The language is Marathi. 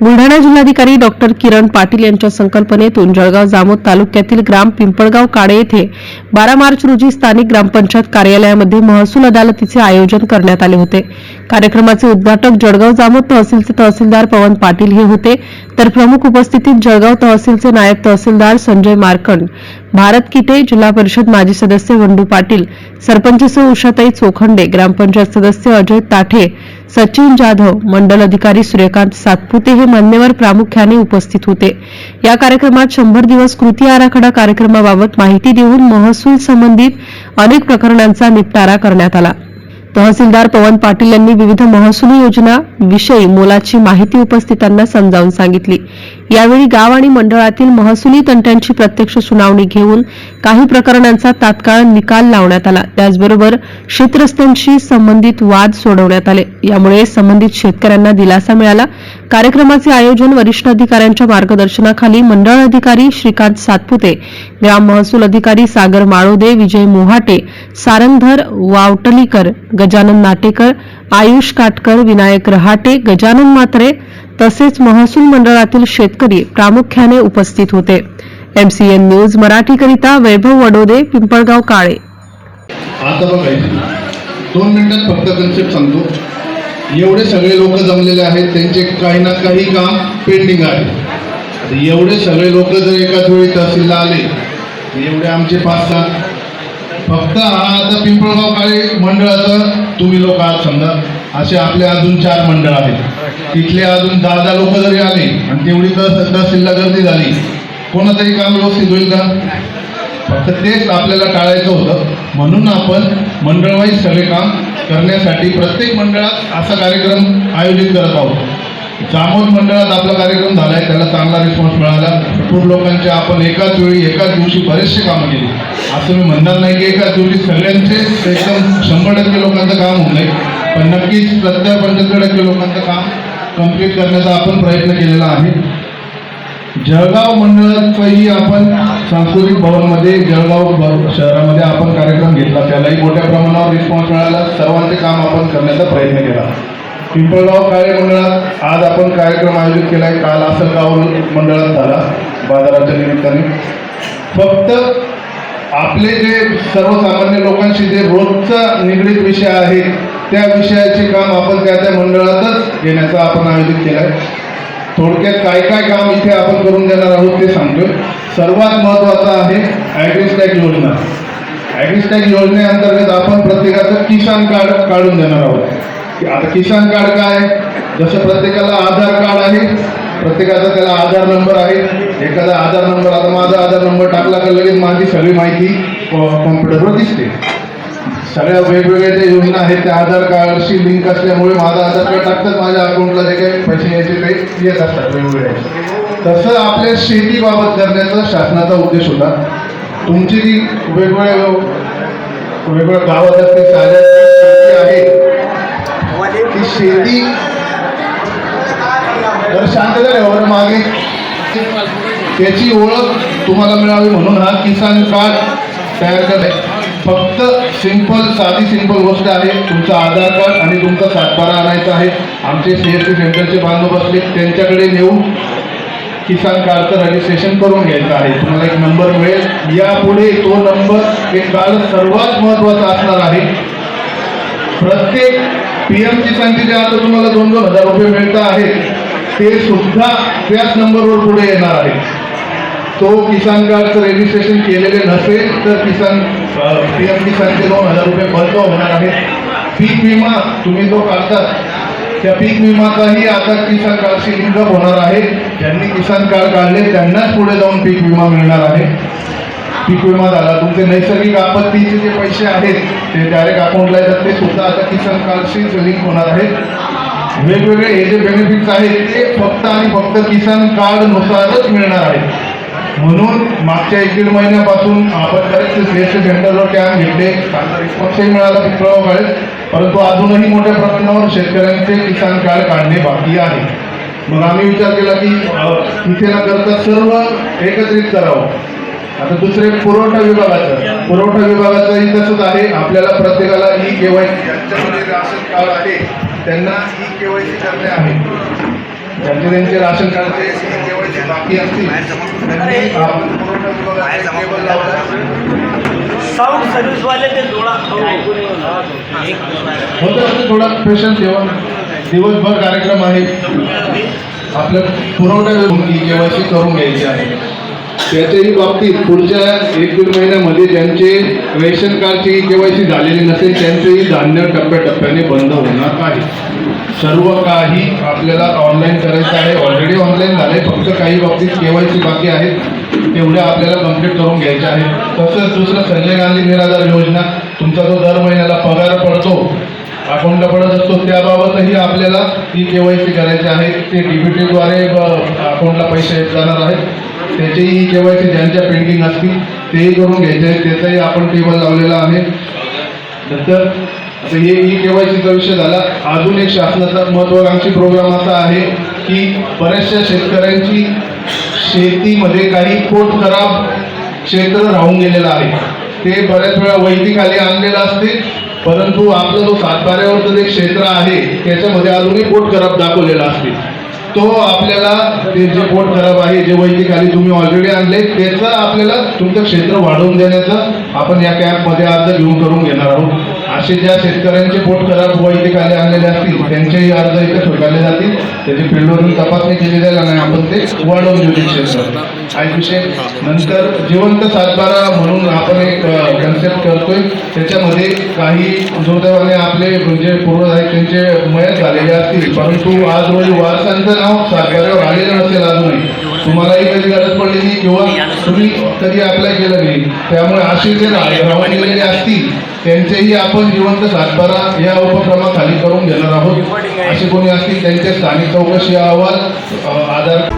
बुलढाणा जिल्हाधिकारी डॉक्टर किरण पाटील यांच्या संकल्पनेतून जळगाव जामोद तालुक्यातील ग्राम पिंपळगाव काडे येथे बारा मार्च रोजी स्थानिक ग्रामपंचायत कार्यालयामध्ये महसूल अदालतीचे आयोजन करण्यात आले होते. कार्यक्रमाचे उद्घाटक जळगाव जामोद तहसीलचे तहसीलदार पवन पाटील हे होते. तर प्रमुख उपस्थितीत जळगाव तहसीलचे नायब तहसीलदार संजय मार्कंड भारत किटे जिल्हा परिषद माजी सदस्य वंडू पाटील सरपंच सौ उषाताई चोखंडे ग्रामपंचायत सदस्य अजय ताठे सचिन जाधव मंडल अधिकारी सूर्यकांत सातपुते हे मान्यवर प्रामुख्याने उपस्थित होते. या कार्यक्रमात शंभर दिवस कृती आराखडा कार्यक्रमाबाबत माहिती देऊन महसूल संबंधित अनेक प्रकरणांचा निपटारा करण्यात आला. तहसीलदार पवन पाटील यांनी विविध महसुली योजना विषयी मोलाची माहिती उपस्थितांना समजावून सांगितली. यावेळी गाव आणि मंडळातील महसुली तंट्यांची प्रत्यक्ष सुनावणी घेऊन काही प्रकरणांचा तात्काळ निकाल लावण्यात आला. त्याचबरोबर शेतरस्त्यांशी संबंधित वाद सोडवण्यात आले. यामुळे संबंधित शेतकऱ्यांना दिलासा मिळाला. कार्यक्रमाचे आयोजन वरिष्ठ अधिकाऱ्यांच्या मार्गदर्शनाखाली मंडळ अधिकारी श्रीकांत सातपुते ग्राम महसूल अधिकारी सागर माळोदे विजय मोहाटे सारंगधर वावटलीकर गजानन नाटेकर आयुष काटकर विनायक रहाटे गजानन मात्रे तसेच महसूल मंडळातील शेतकरी प्रामुख्याने उपस्थित होते. एमसीएन न्यूज मराठीकरिता वैभव वडोदे पिंपळगाव काळे. आता बघायचं दोन मिनिटात फक्त कन्सेप्ट सांगतो. एवढे सगळे लोक जमलेले आहेत त्यांचे काही ना काही काम पेंडिंग आहे. एवढे सगळे लोक जर एकाच वेळी तहसीलला आले एवढे आमचे पाच सात फक्त आता पिंपळगाव काळी मंडळाचं तुम्ही लोक आहात समजा. असे आपले अजून चार मंडळ आहेत. तिथले अजून दहा दहा लोक जरी आले आणि तेवढी तर तहसीलला गर्दी झाली. कोणातरी काम व्यवस्थित होईल का? फक्त तेच आपल्याला टाळायचं होतं. म्हणून आपण मंडळवाईज सगळे काम करण्यासाठी प्रत्येक मंडळात असा कार्यक्रम आयोजित करत आहोत. जामोद मंडळात आपला कार्यक्रम झाला आहे त्याला चांगला रिस्पॉन्स मिळाला. भरपूर लोकांचे आपण एकाच वेळी एकाच दिवशी बरेचसे कामं केली. असं मी म्हणणार नाही की एकाच दिवशी सगळ्यांचे एकदम शंभर टक्के लोकांचं काम होऊ नये पण नक्कीच सत्तर पंच्याहत्तर टक्के लोकांचं काम कंप्लीट करण्याचा आपण प्रयत्न केलेला आहे. जळगाव मंडळातही आपण सांस्कृतिक भवनमध्ये जळगाव शहरामध्ये आपण कार्यक्रम घेतला. त्यालाही मोठ्या प्रमाणावर रिस्पॉन्स मिळाला. सर्वांचे काम आपण करण्याचा प्रयत्न केला. पिंपळगाव काळे मंडळात आज आपण कार्यक्रम आयोजित केला आहे काल आसलगाव मंडळात झाला बाजाराच्या निमित्ताने. फक्त आपले जे सर्वसामान्य लोकांशी जे रोजचा निगडीत विषय आहे त्या विषयाचे काम आपण त्या त्या मंडळातच घेण्याचा आपण आयोजित केलं आहे थोडक्यात काय काय काम इथे आपण करून देणार आहोत ते सांगतोय. सर्वात महत्त्वाचं आहे ॲग्रिस्टॅग योजना. ॲग्रिस्टॅग योजनेअंतर्गत आपण प्रत्येकाचं किसान कार्ड काढून देणार आहोत. आता किसान कार्ड काय? जसं प्रत्येकाला आधार कार्ड आहे प्रत्येकाचा त्याला आधार नंबर आहे. एखादा आधार नंबर आता माझा आधार नंबर टाकला का लगेच माझी सगळी माहिती कॉम्प्युटरवर दिसते. सगळ्या वेगवेगळ्या ज्या योजना आहेत त्या आधार कार्डशी लिंक असल्यामुळे माझा आधार कार्ड टाकतात माझ्या अकाउंटला जे काही पैसे यायचे ते येत असतात वेगवेगळे. तसं आपल्या शेतीबाबत करण्याचा शासनाचा उद्देश होता. तुमची जी वेगवेगळ्या वेगवेगळ्या गावात असते साध्या शेती आहे ती शेती तर शांत झाले हो, बरं मागे. त्याची ओळख तुम्हाला मिळावी म्हणून हा किसान कार्ड तयार करणे. फक्त सिंपल साधी सिंपल गोष्ट आहे. तुमचं आधार कार्ड आणि तुमचा सातबारा आणायचा आहे. आमचे सी एस सी सेंटरचे बांधव असले त्यांच्याकडे नेऊन किसान कार्डचं रजिस्ट्रेशन करून घ्यायचं आहे. तुम्हाला एक नंबर मिळेल. यापुढे तो नंबर एक कार्ड सर्वात महत्त्वाचा असणार आहे. प्रत्येक पी एम किसानचे जे आता तुम्हाला दोन दोन हजार रुपये मिळत आहेत. ते सुद्धा त्याच नंबरवर पुढे येणार आहे तो किसान कार्डचं रजिस्ट्रेशन केलेले नसेल तर किसान पी एम किसानचे दोन हजार रुपये बंद होणार आहेत. पीक विमा तुम्ही जो काढतात त्या पीक विमाचाही आता किसान कार्डशी लिंकअप होणार आहे. ज्यांनी किसान कार्ड काढले त्यांनाच पुढे जाऊन पीक विमा मिळणार आहे. पीक विमा झाला तुमचे नैसर्गिक आपत्तीचे जे पैसे आहेत ते डायरेक्ट अकाउंटला येतात. ते सुद्धा आता किसान कार्डशीच लिंक होणार आहेत. वेगवेगळे हे जे बेनिफिट्स आहेत ते फक्त आणि फक्त किसान कार्डनुसारच मिळणार आहेत. म्हणून मागच्या एक दीड महिन्यापासून आपण बरेचसे सी सेंटरवर कॅम्प घेतले. चांगला रिस्पॉन्सही मिळाला पिंपळगाव काळे परंतु अजूनही मोठ्या प्रमाणावर शेतकऱ्यांचे किसान कार्ड काढणे बाकी आहे. मग आम्ही विचार केला की इथे न करता सर्व एकत्रित करावं. आता दुसरे पुरवठा विभागाचं. पुरवठा विभागाचंही तसंच आहे. आपल्याला प्रत्येकाला ई के वाय ज्यांच्यामध्ये राशन कार्ड आहे त्यांना ई के वाय सी करणे आहे. ज्यांचे त्यांचे राशन कार्डचे KYC बाकी असतील त्यांनी पुरवठा. साऊंड सर्व्हिसवाले ते जोडा होतं थोडा पेशन्स ठेवा. दिवसभर कार्यक्रम आहे. आपल्या पुरवठा केवायसी करून घ्यायची आहे. त्याच्याही बाबतीत पुढच्या एक दीड महिन्यामध्ये ज्यांचे रेशन कार्डची केवायसी झालेली नसेल त्यांचेही धान्य टप्प्याटप्प्याने बंद होणार आहे सर्व काही आपल्याला ऑनलाईन करायचं आहे. ऑलरेडी ऑनलाईन झालंय. फक्त काही बाबतीत केवायसी बाकी आहेत. तेवढ्या आपल्याला कंप्लीट करून घ्यायच्या आहेत. तसंच दुसरं संजय गांधी निराधार योजना. तुमचा जो दर महिन्याला पगार पडतो. अकाउंटला पडत असतो. त्याबाबतही आपल्याला ती केवायसी करायची आहे. ते डीबीटीद्वारे अकाउंटला पैसे येत जाणार आहेत. त्याचीही केवायसी ज्यांच्या पेंडिंग असतील तेही करून घ्यायचे आहेत. त्याचाही आपण टेबल लावलेला आहे. नंतर आता हे ई केवायसीचा विषय झाला. अजून एक शासनाचा महत्वाकांक्षी प्रोग्राम असा आहे की बऱ्याचशा शेतकऱ्यांची शेतीमध्ये काही पोट खराब क्षेत्र राहून गेलेलं आहे. ते बऱ्याच वेळा वैदिकाली आणलेलं असते परंतु आपलं जो सातबाऱ्यावरचं जे क्षेत्र आहे त्याच्यामध्ये अजूनही पोट खराब दाखवलेला असते. तो आपल्याला ते जे पोट खराब आहे जे वैदिक आधी तुम्ही ऑलरेडी आणले त्याचं आपल्याला तुमचं क्षेत्र वाढवून देण्याचं आपण या कॅम्पमध्ये अर्ज घेऊन करून घेणार आहोत. असे ज्या शेतकऱ्यांचे पोट खराब वैदिक आले आणलेले असतील त्यांचेही अर्ज इथे स्वीकारले जातील. त्याची फील्डवरून तपासणी केली जाईल आणि आपण ते वाढवून देऊ ते क्षेत्र हा एक विषय. नंतर जिवंत सातबारा म्हणून आपण एक कन्सेप्ट करतोय. त्याच्यामध्ये काही दुर्दैवाने आपले म्हणजे पूर्वज त्यांचे मयत झालेले असतील. परंतु आज रोजी वारसांचं नाव सातबाऱ्यावर आलेलं नसेल अजूनही. तुम्हालाही कधी गरज पडली नाही किंवा तुम्ही कधी अप्लाय केलं नाही. त्यामुळे असे जे राहून गेलेले त्यांचेही आपण जिवंत सातबारा या उपक्रमाखाली करून घेणार आहोत. असे कोणी असतील त्यांच्या स्थानिक चौकशी अहवाल आधार